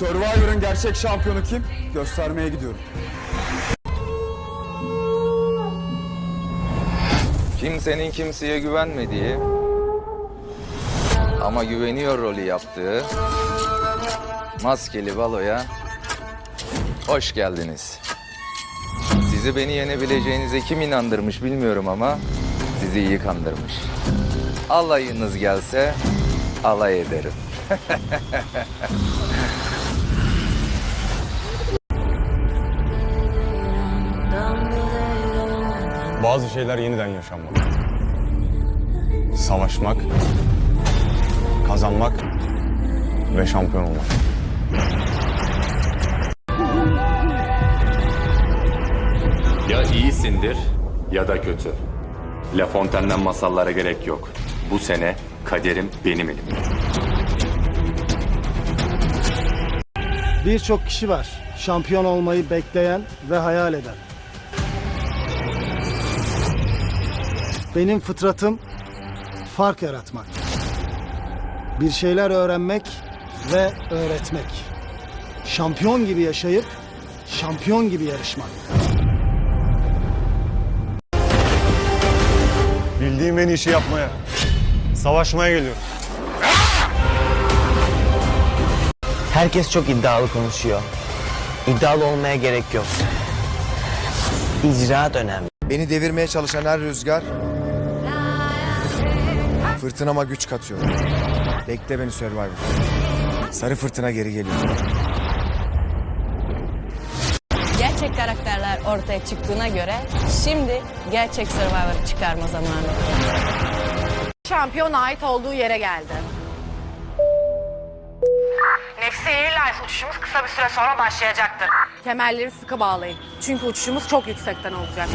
Survivor'ın gerçek şampiyonu kim? Göstermeye gidiyorum. Kimsenin kimseye güvenmediği ama güveniyor rolü yaptığı maskeli baloya hoş geldiniz. Sizi beni yenebileceğinize kim inandırmış bilmiyorum ama sizi iyi kandırmış. Alayınız gelse alay ederim. Bazı şeyler yeniden yaşanmalı. Savaşmak, kazanmak ve şampiyon olmak. Ya iyisindir ya da kötü. La Fontaine'den masallara gerek yok. Bu sene kaderim benim elimde. Birçok kişi var şampiyon olmayı bekleyen ve hayal eden. Benim fıtratım fark yaratmak. Bir şeyler öğrenmek ve öğretmek. Şampiyon gibi yaşayıp şampiyon gibi yarışmak. Bildiğim en iyi işi yapmaya, savaşmaya geliyorum. Herkes çok iddialı konuşuyor. İddialı olmaya gerek yok. İcraat önemli. Beni devirmeye çalışan her rüzgar fırtınama güç katıyor. Bekle beni Survivor. Sarı fırtına geri geliyor. Gerçek karakterler ortaya çıktığına göre şimdi gerçek Survivor çıkarma zamanı. Şampiyon ait olduğu yere geldi. Nefsi Airlines uçuşumuz kısa bir süre sonra başlayacaktır. Kemerleri sıkı bağlayın. Çünkü uçuşumuz çok yüksekten olacak.